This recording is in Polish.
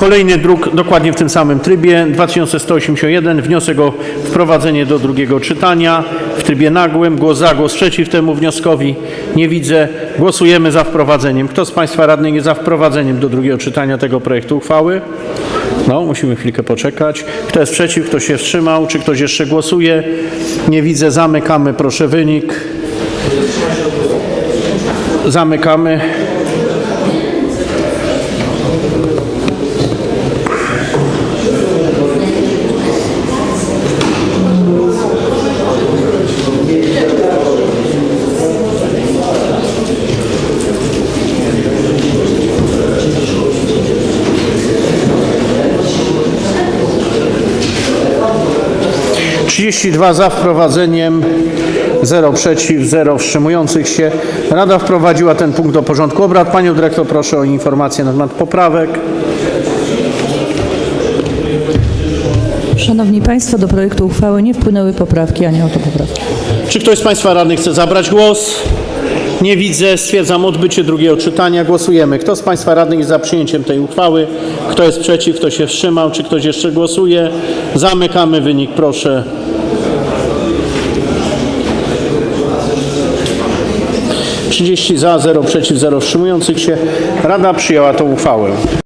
Kolejny druk dokładnie w tym samym trybie 2181 wniosek o wprowadzenie do drugiego czytania w trybie nagłym. Głos za, głos przeciw temu wnioskowi nie widzę. Głosujemy za wprowadzeniem. Kto z Państwa radnych jest za wprowadzeniem do drugiego czytania tego projektu uchwały? No, musimy chwilkę poczekać. Kto jest przeciw, kto się wstrzymał, czy ktoś jeszcze głosuje? Nie widzę. Zamykamy, proszę wynik. Zamykamy. Trzydzieści dwa za wprowadzeniem, 0 przeciw, 0 wstrzymujących się. Rada wprowadziła ten punkt do porządku obrad. Panią dyrektor proszę o informację na temat poprawek. Szanowni Państwo, do projektu uchwały nie wpłynęły poprawki ani autopoprawki. Czy ktoś z Państwa radnych chce zabrać głos? Nie widzę. Stwierdzam odbycie drugiego czytania. Głosujemy. Kto z Państwa radnych jest za przyjęciem tej uchwały? Kto jest przeciw? Kto się wstrzymał? Czy ktoś jeszcze głosuje? Zamykamy wynik, proszę. Trzydzieści za, 0 przeciw, 0 wstrzymujących się. Rada przyjęła tą uchwałę.